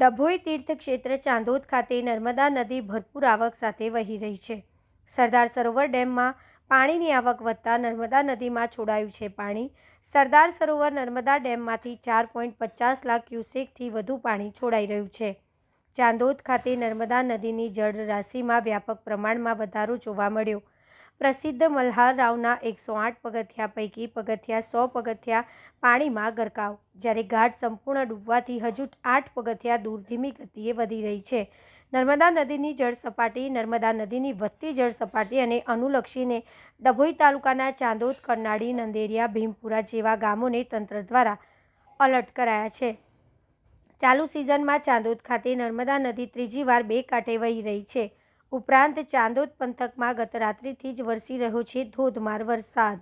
ડભોઈ તીર્થક્ષેત્ર ચાંદોદ ખાતે નર્મદા નદી ભરપૂર આવક સાથે વહી રહી છે. સરદાર સરોવર ડેમમાં પાણીની આવક વધતા નર્મદા નદીમાં છોડાયું છે પાણી. સરદાર સરોવર નર્મદા ડેમમાંથી ચાર પોઈન્ટ પચાસ લાખ ક્યુસેકથી વધુ પાણી છોડાઈ રહ્યું છે. ચાંદોદ ખાતે નર્મદા નદીની જળરાશિમાં વ્યાપક પ્રમાણમાં વધારો જોવા મળ્યો. પ્રસિદ્ધ મલ્હાર રાવના એકસો આઠ પગથિયા પૈકી પગથિયા સો પગથિયા પાણીમાં ગરકાવ. જ્યારે ઘાટ સંપૂર્ણ ડૂબવાથી હજુ આઠ પગથિયા દૂર ધીમી ગતિએ વધી રહી છે. નર્મદા નદીની જળ સપાટી, નર્મદા નદીની વધતી જળ સપાટી અને અનુલક્ષીને ડભોઈ તાલુકાના ચાંદોદ, કરનાળી, નંદેરિયા, ભીમપુરા જેવા ગામોને તંત્ર દ્વારા અલર્ટ કરાયા છે. ચાલુ સિઝનમાં ચાંદોદ ખાતે નર્મદા નદી ત્રીજી વાર બે કાંઠે વહી રહી છે. ઉપરાંત ચાંદોદ પંથકમાં ગત રાત્રિથી જ વરસી રહ્યો છે ધોધમાર વરસાદ.